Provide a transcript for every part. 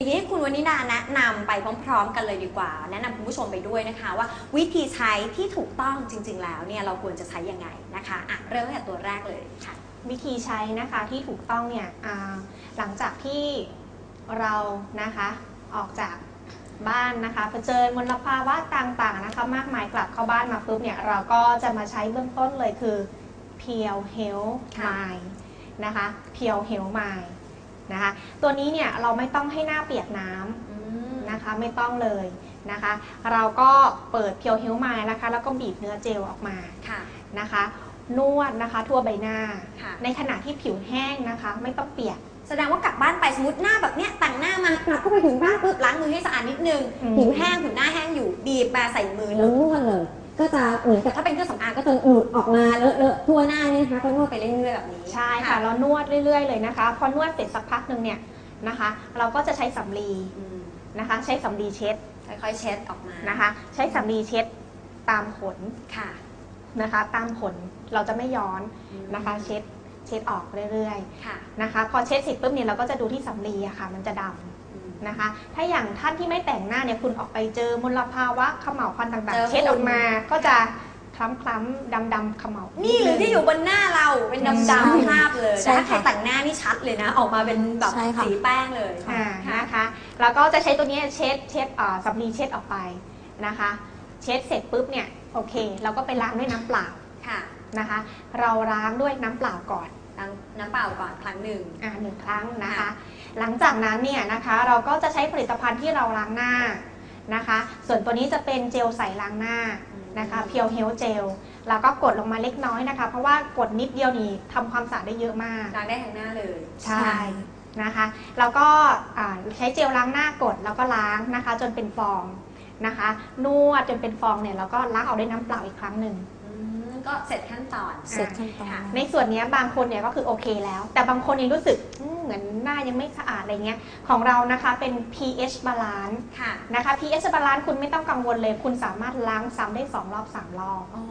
ทีนี้คุณวนิดาแนะนำไปพร้อม ๆ กันเลยดีกว่า แนะนำคุณผู้ชมไปด้วยนะคะ ว่าวิธีใช้ที่ถูกต้องจริง ๆ แล้วเนี่ยเราควรจะใช้ยังไงนะคะอะเริ่มตั้งแต่ตัวแรกเลยค่ะ วิธีใช้นะคะที่ถูกต้องเนี่ยอ่าหลังจากที่เรานะคะออกจากบ้านนะคะเผชิญมลภาวะต่างๆนะคะ มากมายกลับเข้าบ้านมาปุ๊บเนี่ยเราก็จะมาใช้เบื้องต้นเลยคือ p e e l Health ค่ะ Mind นะคะ p e e l Health Mind นะคะ ตัวนี้เนี่ยเราไม่ต้องให้หน้าเปียกน้ำอืมนะคะไม่ต้องเลยนะคะ เราก็เปิดเพียวเฮลมานะคะ แล้วก็บีบเนื้อเจลออกมาค่ะนะคะ นวดนะคะทั่วใบหน้าค่ะในขณะที่ผิวแห้งนะคะ ไม่ต้องเปียกแสดงว่ากลับบ้านไปสมมติหน้าแบบเนี้ยแต่งหน้ามากลับเข้าไปถึงบ้านปุ๊บล้างมือให้สะอาดนิดนึงอืมผิวแห้งผิวหน้าแห้งอยู่บีบมาใส่มือเลแล้วยนวดเลย ก็จะเหมือนกับถ้าเป็นเครื่องสำอางก็ก็จะหลุดออกมาเลอะเลอะทั่วหน้านี่นะคะก็นวดไปไปเรื่อยๆแบบนี้ใช่ค่ะ เรานวดเรื่อยๆเลยนะคะ พอนวดเสร็จสักพักหนึ่งเนี่ยนะคะ เราก็จะใช้สำลีอืมนะคะ ใช้สำลีเช็ดค่อยๆเช็ดออกมานะคะ ใช้สำลีเช็ดตามขนค่ะนะคะ ตามขนเราจะไม่ย้อนนะคะ เช็ดเช็ดออกเรื่อยค่ะๆนะคะ พอเช็ดเสร็จปุ๊บเนี่ยเราก็จะดูที่สำลีอะค่ะ มันจะดำอืม นะคะ ถ้าอย่างท่านที่ไม่แต่งหน้าเนี่ยคุณออกไปเจอมลภาวะเขม่าวควันต่างเจอๆเช็ดฝุ่นออกมาก็จะคล้ำคล้ำดำดำๆเขม่านี่นี่หรือที่อยู่บนหน้าเราเป็นดำใช่ๆภาพเลยใช่แต่ถ้าใครค่ะแต่งหน้านี่ชัดเลยนะ ออกมาเป็นแบบใช่ค่ะ สีแป้งเลยอ่าค่ะนะคะแล้วก็จะใช้ตัวนี้เช็ดเช็ดอ่าสำลีเช็ดออกไปนะคะ เช็ดเสร็จปุ๊บเนี่ยโอเค เราก็ไปล้างด้วยน้ำเปล่าค่ะนะคะ เราล้างด้วยน้ำเปล่าก่อนล้างน้ำเปล่าก่อนครั้งหนึ่ง อ่าหนึ่งครั้งนะคะค่ะ หลังจากนั้นเนี่ยนะคะเราก็จะใช้ผลิตภัณฑ์ที่เราล้างหน้านะคะ ส่วนตัวนี้จะเป็นเจลใสล้างหน้านะคะเพียวเฮลเจลแล้วก็กดลงมาเล็กน้อยนะคะ เพราะว่ากดนิดเดียวนี่ทำความสะอาดได้เยอะมากล้างได้ทั้งหน้าเลยใช่นะคะ แล้วก็อ่าใช้เจลล้างหน้ากดแล้วก็ล้างนะคะ จนเป็นฟองนะคะ นวดจนเป็นฟองเนี่ยแล้วก็ล้างออกด้วยน้ำเปล่าอีกครั้งหนึ่งอืม ก็เสร็จขั้นตอนเสร็จขั้นตอน ค่ะในส่วนเนี้ยบางคนเนี่ยก็คือโอเคแล้ว แต่บางคนยังรู้สึกอืมเหมือนหน้ายังไม่สะอาดอะไรเงี้ยของเรานะคะเป็น pH balance ค่ะ นะคะ pH balance คุณไม่ต้องกังวลเลย คุณสามารถล้างซ้ำได้สองรอบสามรอบ อ๋อ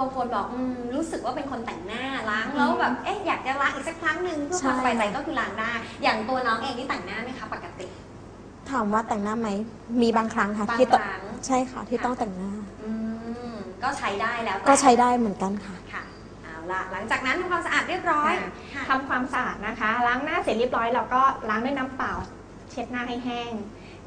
บางคนบอกอืมรู้สึกว่าเป็นคนแต่งหน้าล้างแล้วแบบ เอ๊ะอยากจะล้างอีกสักครั้งหนึ่งเพื่อความสบายใจก็คือล้างได้ อย่างตัวน้องเองที่แต่งหน้าไหมคะปกติถามว่าแต่งหน้าไหมมีบางครั้งค่ะบางที่คต้องรั้ง ใช่ค่ะที่ต้องแต่งหน้าอืม ก็ใช้ได้แล้วแต่ก็ใช้ได้เหมือนกันค่ะ ค่ะเอาละหลังจากนั้นทำความสะอาดเรียบร้อยอ่าค่ะทำความสะอาดนะคะ ล้างหน้าเสร็จเรียบร้อยเราก็ล้างด้วยน้ำเปล่า เช็ดหน้าให้แห้ง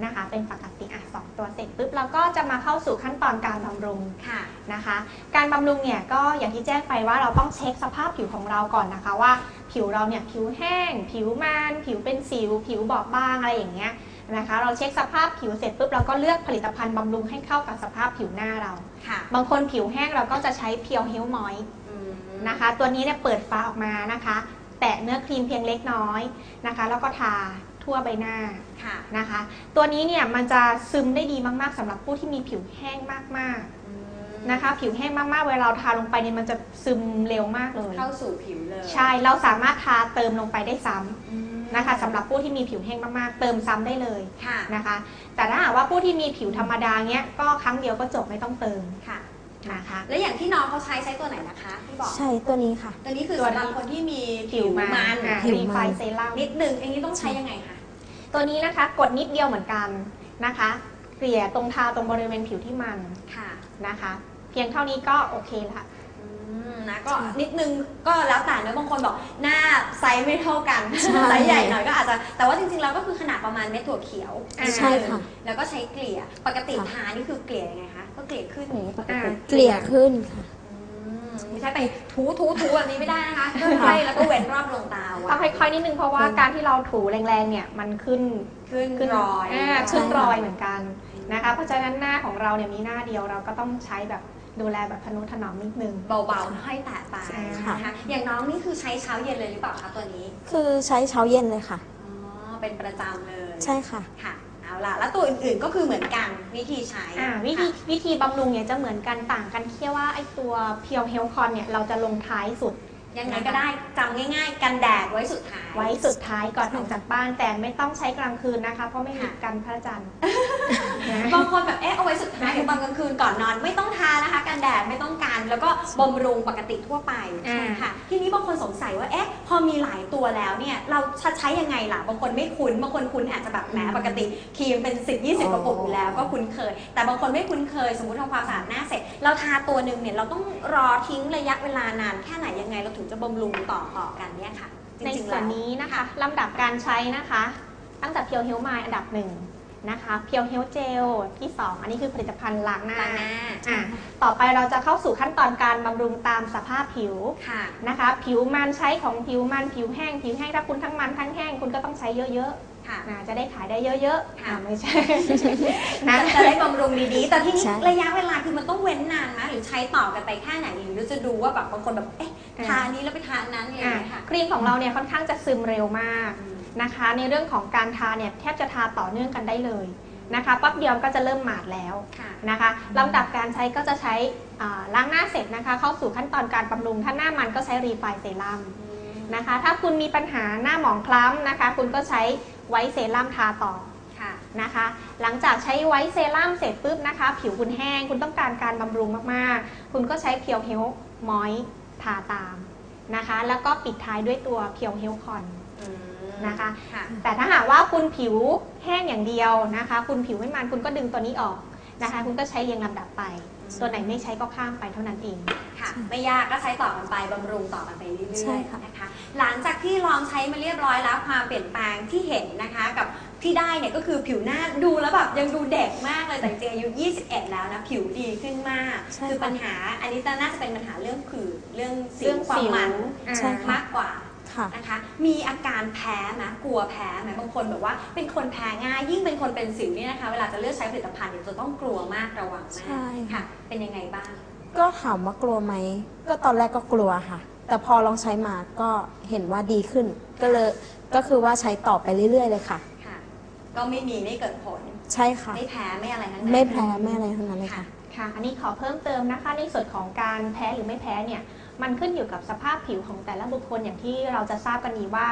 นะคะ เป็นปกติอะสองตัวเสร็จปุ๊บเราก็จะมาเข้าสู่ขั้นตอนการบำรุง ค่ะ นะคะการบำรุงเนี่ยก็อย่างที่แจ้งไปว่าเราต้องเช็คสภาพผิวของเราก่อนนะคะว่า ผิวเราเนี่ยผิวแห้ง ผิวมัน ผิวเป็นสิว ผิวบอบบางอะไรอย่างเงี้ย นะคะ เราเช็คสภาพผิวเสร็จปุ๊บเราก็เลือกผลิตภัณฑ์บำรุงให้เข้ากับสภาพผิวหน้าเรา ค่ะบางคนผิวแห้งเราก็จะใช้เพียวเฮลมอยอืมนะคะ ตัวนี้เนี่ยเปิดฝาออกมานะคะ แตะเนื้อครีมเพียงเล็กน้อยนะคะ แล้วก็ทาทั่วใบหน้า ค่ะนะคะ ตัวนี้เนี่ยมันจะซึมได้ดีมากๆสำหรับผู้ที่มีผิวแห้งมากอืมๆนะคะ ผิวแห้งมากๆเวลาเราทาลงไปเนี่ยมันจะซึมเร็วมากเลย เข้าสู่ผิวเลยใช่เราสามารถทาเติมลงไปได้ซ้ำ อืม นะคะสำหรับผู้ที่มีผิวแห้งมากๆ เติมซ้ำได้เลยค่ะนะคะ แต่ถ้าหากว่าผู้ที่มีผิวธรรมดาเนี้ยก็ครั้งเดียวก็จบไม่ต้องเติมค่ะนะคะ แล้วอย่างที่น้องเขาใช้ใช้ตัวไหนนะคะที่บอกใช่ตัวนี้ค่ะ ตัวนี้คือตัวสำหรับนี้คนที่มีผิวมันนผิวรีไฟมันเซรั่มนิดหนึ่งอันนี้ต้องใช้ยังไงคะตัวนี้นะคะกดนิดเดียวเหมือนกันนะคะเกลี่ยตรงทาตรงบริเวณผิวที่มันค่ะนะคะ เพียงเท่านี้ก็โอเคละอืม นะ ก็นิดนึงก็แล้วแต่เนอะบางคนบอกหน้าไซส์ไม่เท่ากันใช่ไซส์ใหญ่หน่อยก็อาจจะแต่ว่าจริงๆแล้วก็คือขนาดประมาณเม็ดถั่วเขียวอ่าใช่ค่ะแล้วก็ใช้เกลี่ยปกติค่ะทานี่คือเกลี่ยยังไงคะก็เกลี่ยขึ้นอย่างนี้ปกอ่าติเกลี่ยขึ้นค่ะอืมไม่ใช่ไปถูถูถูแบบนี้ไม่ได้นะคะค่อยๆแล้วก็เว้นรอบดวงตาไว้ต้องค่อยๆนิดนึงเพราะว่าอืมการที่เราถูแรงๆเนี่ยมันขึ้นขึ้นขึ้นรอยาขึ้นใช่รอยเหมือนกันนะคะเพราะฉะนั้นหน้าของเราเนี่ยมีหน้าเดียวเราก็ต้องใช้แบบ ดูแลแบบพนุถนอมนิดนึง เบาๆ ค่อยแตะไปใช่นะคะ อย่างน้องนี่คือใช้เช้าเย็นเลยหรือเปล่าคะตัวนี้ คือใช้เช้าเย็นเลยค่ะ อ๋อ เป็นประจำเลย ใช่ค่ะ ค่ะ เอาล่ะ แล้วตัวอื่นๆก็คือเหมือนกันวิธีใช้อ่าวิธีค่ะวิธีบำรุงเนี่ยจะเหมือนกันต่างกันแค่ว่าไอตัวเพียวเฮลคอนเนี่ยเราจะลงท้ายสุด ยังไงก็ได้จำง่ายๆ กันแดดไว้สุดท้าย ไว้สุดท้ายก่อนออกจากบ้านแต่ไม่ต้องใช้กลางคืนนะคะ เพราะไม่มีค่ะกันพระจันทร์นะบางคนแบบเอ๊ะเอาไว้สุดท้ายหรือตอนกลางคืนก่อนนอนไม่ต้องทานะคะกันแดดไม่ต้องการแล้วก็บำรุงปกติทั่วไปอ่าค่ะ ทีนี้บางคนสงสัยว่าเอ๊ะพอมีหลายตัวแล้วเนี่ยเราจะใช้ยังไงล่ะบางคนไม่คุ้นบางคนคุ้นอาจจะแบบแหมปกติครีมเป็น10 20กระปุกอยู่แล้วก็คุ้นเคย แต่บางคนไม่คุ้นเคย สมมติทำความสะอาดหน้าเสร็จ เราทาตัวหนึ่งเนี่ยเราต้องรอทิ้งระยะเวลานานแค่ไหนยังไงเราถึงจะบำรุงต่อต่อกันเนี่ยค่ะจในริงๆส่แล้ววนนี้นะคะลำดับการใช้นะคะ ตั้งแต่เพียวเฮลไมอันดับหนึ่งนะคะเพียวเฮลเจลที่2อันนี้คือผลิตภัณฑ์ล้างหน้าล้างหน้าอะต่อไปเราจะเข้าสู่ขั้นตอนการบำรุงตามสภาพผิวค่ะ นะคะ ผิวมันใช้ของผิวมันผิวแห้ง ผิวแห้งถ้าคุณทั้งมันทั้งแห้งคุณก็ต้องใช้เยอะค่ะ ๆนะจะได้ขายได้เยอะๆค่ะ อะไม่ใช่ นะ จะได้บำรุงดีๆ แต่ที่นี้ใช่ ระยะเวลาคือมันต้องเว้นนานไหมหรือใช้ต่อกันไปแค่ไหนหรือเราจะดูว่าแบบบางคนแบบ เอ๊ะอ่า ทาอันนี้แล้วไปทาอันนั้นอะไรอย่างเงี้ยค่ะ ครีมของเราเนี่ยค่อนข้างจะซึมเร็วมากนะคะ ในเรื่องของการทาเนี่ยแทบจะทาต่อเนื่องกันได้เลยนะคะปั๊บเดียวก็จะเริ่มหมาดแล้วค่ะนะคะลำดับการใช้ก็จะใช้อ่าล้างหน้าเสร็จนะคะ เข้าสู่ขั้นตอนการบำรุงถ้าหน้ามันก็ใช้รีไฟเซรั่มนะคะ ถ้าคุณมีปัญหาหน้าหมองคล้ำนะคะ คุณก็ใช้ไวท์เซรั่มทาต่อค่ะนะคะ หลังจากใช้ไวท์เซรั่มเสร็จปุ๊บนะคะ ผิวคุณแห้ง คุณต้องการการบำรุงมากๆ คุณก็ใช้เพียวเฮลมอย ทาตามนะคะ แล้วก็ปิดท้ายด้วยตัวเพียวเฮลคอนนะคะค่ะแต่ถ้าหากว่าคุณผิวแห้งอย่างเดียวนะคะ คุณผิวไม่มันคุณก็ดึงตัวนี้ออก นะคะ คุณก็ใช้เรียงลำดับไป ตัวไหนไม่ใช้ก็ข้ามไปเท่านั้นเอง ค่ะ ไม่ยากก็ใช้ต่อกันไปบำรุงต่อกันไปเรื่ใช่อยค่ะ ๆนะคะ หลังจากที่ลองใช้มาเรียบร้อยแล้วความเปลี่ยนแปลงที่เห็นนะคะ กับที่ได้เนี่ยก็คือผิวหน้าดูแล้วแบบยังดูเด็กมากเลยแต่จริงๆอายุ 21 แล้วนะผิวดีขึ้นมาก ใช่ค่ะคือปัญหาอันนี้น่าจะเป็นปัญหาเรื่องผื่นเรื่องสิเรื่วองความสิวมันอ่าใช่ค่ะ มากกว่า ค่ะ นะคะ มีอาการแพ้ไหมกลัวแพ้ไหมบางคนแบบว่า เป็นคนแพ้ง่าย ยิ่งเป็นคนเป็นสิวเนี่ยนะคะ เวลาจะเลือกใช้ผลิตภัณฑ์เนี่ยจะต้องกลัวมากระวังมากใช่ค่ะค่ะ เป็นยังไงบ้าง ก็ถามว่ากลัวไหม ก็ตอนแรกก็กลัวค่ะ แต่พอลองใช้มาก็เห็นว่าดีขึ้น ก็เลยก็คือว่าใช้ต่อไปเรื่อยๆเลยค่ะ ค่ะ ก็ไม่มีไม่เกิดผล ใช่ค่ะ ไม่แพ้ไม่อะไรทั้งนั้นไม่แพ้ไม่อะไรทั้งนั้นเลยค่ะ ค่ะ อันนี้ขอเพิ่มเติมนะคะ ในส่วนของการแพ้หรือไม่แพ้เนี่ย มันขึ้นอยู่กับสภาพผิวของแต่ละบุคคลอย่างที่เราจะทราบกันดีว่า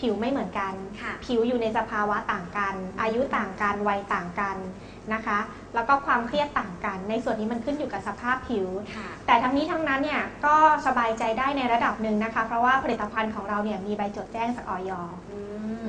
ผิวไม่เหมือนกันค่ะผิวอยู่ในสภาวะต่างกัน อายุต่างกัน วัยต่างกันนะคะ แล้วก็ความเครียดต่างกัน ในส่วนนี้มันขึ้นอยู่กับสภาพผิวค่ะแต่ทั้งนี้ทั้งนั้นเนี่ยก็สบายใจได้ในระดับหนึ่งนะคะ เพราะว่าผลิตภัณฑ์ของเราเนี่ยมีใบจดแจ้งจากออย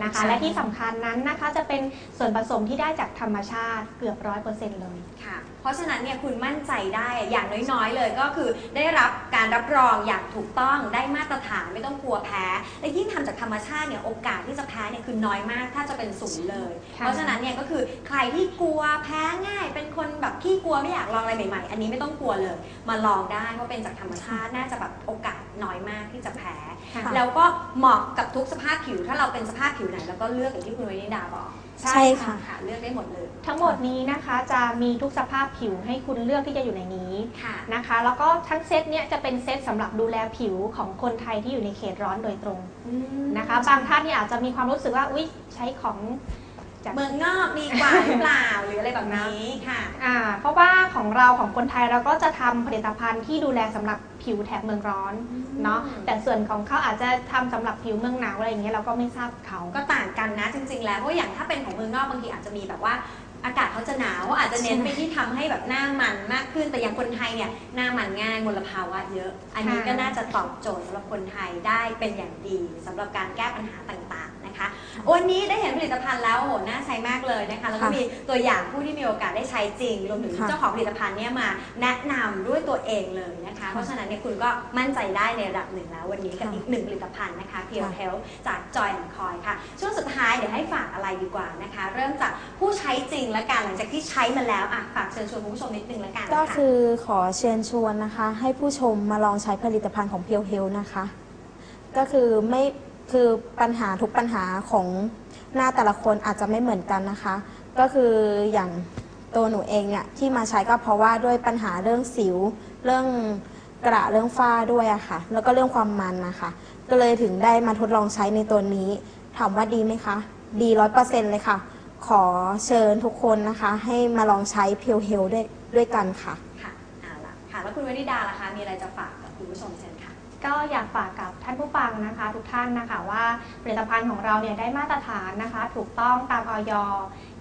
นะคะใช่และที่สำคัญนั้นนะคะจะเป็นส่วนผสมที่ได้จากธรรมชาติเกือบร้อยเปอร์เซ็นต์เลยค่ะ เพราะฉะนั้นเนี่ยคุณมั่นใจได้อย่างน้อยๆ เลยก็คือได้รับการรับรองอย่างถูกต้องได้มาตรฐานไม่ต้องกลัวแพ้ และยิ่งทำจากธรรมชาติเนี่ยโอกาสที่จะแพ้เนี่ยคือน้อยมากถ้าจะเป็นศูนย์เลยค่ะเพราะฉะนั้นเนี่ยก็คือใครที่กลัวแพ้ง่าย เป็นคนแบบขี้กลัวไม่อยากลองอะไรใหม่ๆ อันนี้ไม่ต้องกลัวเลย มาลองได้เพราะเป็นจากธรรมชาติน่าจะแบบโอกาส น้อยมากที่จะแพ้ ค่ะ แล้วก็เหมาะกับทุกสภาพผิว ถ้าเราเป็นสภาพผิวไหนเราก็เลือกอย่างที่คุณวินิดาบอกใช่ค่ะค่ะ เลือกได้หมดเลยทั้งหมดนี้นะคะจะมีทุกสภาพผิวให้คุณเลือกที่จะอยู่ในนี้ค่ะ นะคะ แล้วก็ทั้งเซตเนี้ยจะเป็นเซตสำหรับดูแลผิวของคนไทยที่อยู่ในเขตร้อนโดยตรงนะคะ บางท่านเนี่ยอาจจะมีความรู้สึกว่าอุ๊ยใช้ของ จาก เมืองนอกดีกว่าหรือเปล่าหรืออะไรแบบนี้ค่ะ อ่าเพราะว่าของเราของคนไทยเราก็จะทำผลิตภัณฑ์ที่ดูแลสำหรับผิวแถบเมืองร้อนเนาะแต่ส่วนของเขาอาจจะทำสำหรับผิวเมืองหนาวอะไรอย่างเงี้ยเราก็ไม่ทราบเขาก็ต่างกันนะจริง ๆ แล้วเพราะอย่างถ้าเป็นของเมืองนอกบางทีอาจจะมีแบบว่า อากาศเขาจะหนาวอาจจะเน้นไปที่ทำให้แบบหน้ามันมากขึ้นแต่อย่างคนไทยเนี่ยหน้ามันง่ายมลภาวะเยอะ อันนี้ก็น่าจะตอบโจทย์สำหรับคนไทยได้เป็นอย่างดีสำหรับการแก้ปัญหาต่างๆ นะคะวันนี้ได้เห็นผลิตภัณฑ์แล้วโอ้โหน่าใช้มากเลยนะคะแล้วก็ค่ะมีตัวอย่างผู้ที่มีโอกาสได้ใช้จริงรวมถึงค่ะเจ้าของผลิตภัณฑ์เนี่ยมาแนะนำด้วยตัวเองเลยนะคะ เพราะฉะนั้นเนี่ยคุณก็มั่นใจได้ในระดับหนึ่งแล้ว วันนี้กับค่ะอีกหนึ่งผลิตภัณฑ์นะคะเพียวค่ะเฮลจาก Joy and Coy ค่ะ ช่วงสุดท้ายเดี๋ยวให้ฝากอะไรดีกว่านะคะ เริ่มจากผู้ใช้จริงและกันหลังจากที่ใช้มาแล้วอะฝากเชิญชวนคุณผู้ชมนิดนึงแล้วกันก็ค่ะคือขอเชิญชวนนะคะ ให้ผู้ชมมาลองใช้ผลิตภัณฑ์ของเพียวเฮลนะคะ ก็คือไม่ คือปัญหาทุกปัญหาของหน้าแต่ละคนอาจจะไม่เหมือนกันนะคะ ก็คืออย่างตัวหนูเองเนี่ยที่มาใช้ก็เพราะว่าด้วยปัญหาเรื่องสิว เรื่องกระเรื่องฝ้าด้วยอะค่ะ แล้วก็เรื่องความมันนะคะ ก็เลยถึงได้มาทดลองใช้ในตัวนี้ ถามว่าดีไหมคะ ดีร้อยเปอร์เซ็นต์เลยค่ะ ขอเชิญทุกคนนะคะ ให้มาลองใช้เพียวเฮลด้วยด้วยกันค่ะ ค่ะเอาละค่ะ แล้วคุณวนิดาล่ะคะ มีอะไรจะฝากกับคุณผู้ชมเชิญค่ะ ก็อยากฝากกับท่านผู้ฟังนะคะ ทุกท่านนะคะว่าผลิตภัณฑ์ของเราเนี่ยได้มาตรฐานนะคะ ถูกต้องตามออย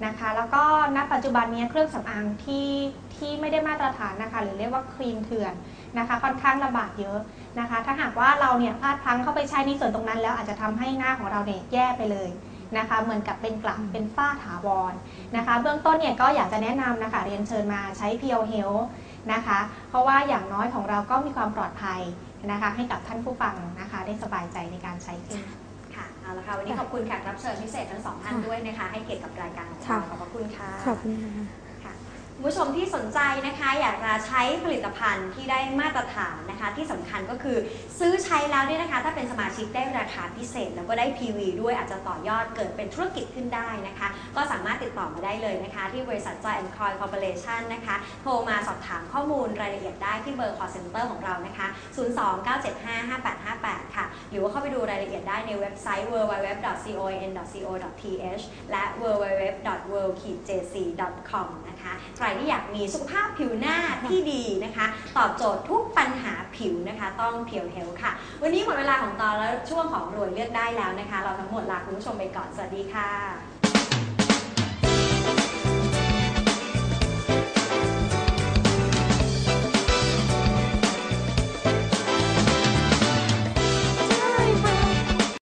นะคะ แล้วก็ณปัจจุบันนี้เครื่องสำอางที่ที่ไม่ได้มาตรฐานนะคะ หรือเรียกว่าครีมเถื่อนนะคะ ค่อนข้างระบาดเยอะนะคะ ถ้าหากว่าเราเนี่ยพลาดพลั้งเข้าไปใช้ในส่วนตรงนั้น แล้วอาจจะทำให้หน้าของเราเนี่ยแย่ไปเลยนะคะเหมือนกับเป็นกลับเป็นฝ้าถาวรนะคะ เบื้องต้นเนี่ยก็อยากจะแนะนำนะคะ เรียนเชิญมาใช้ p พียวเฮลนะคะ เพราะว่าอย่างน้อยของเราก็มีความปลอดภัย นะคะ ให้กับท่านผู้ฟังนะคะ ได้สบายใจในการใช้ขึ้นค่ะเอาละค่ะวันนี้ขอบคุณแขกรับเชิญพิเศษทั้งสองท่านค่ะด้วยนะคะ ให้เกียรติกับรายการของค่ะเราขอบพระคุณค่ะขอบคุณค่ะคุณผู้ชมที่สนใจนะคะอยากจะใช้ผลิตภัณฑ์ที่ได้มาตรฐานนะคะ ที่สำคัญก็คือซื้อใช้แล้วเนี่ยนะคะ ถ้าเป็นสมาชิกได้ราคาพิเศษ แล้วก็ได้ PV ด้วยอาจจะต่อยอดเกิดเป็นธุรกิจขึ้นได้นะคะ ก็สามารถติดต่อมาได้เลยนะคะ ที่บริษัท Joy and Coy Corporation นนะคะ โทรมาสอบถามข้อมูลรายละเอียดได้ที่เบอร์ call center ของเรานะคะ 029755858 ค่ะ หรือว่าเข้าไปดูรายละเอียดได้ในเว็บไซต์ www.con.co.th และ www.world-jc.com นะคะ ใครที่อยากมีสุขภาพผิวหน้าที่ดีนะคะ ตอบโจทย์ทุกปัญหาผิวนะคะ ต้องเพียวเฮลค่ะ วันนี้หมดเวลาของตอนแล้วช่วงของรวยเลือกได้แล้วนะคะ เราทั้งหมดลาคุณผู้ชมไปก่อน สวัสดีค่ะ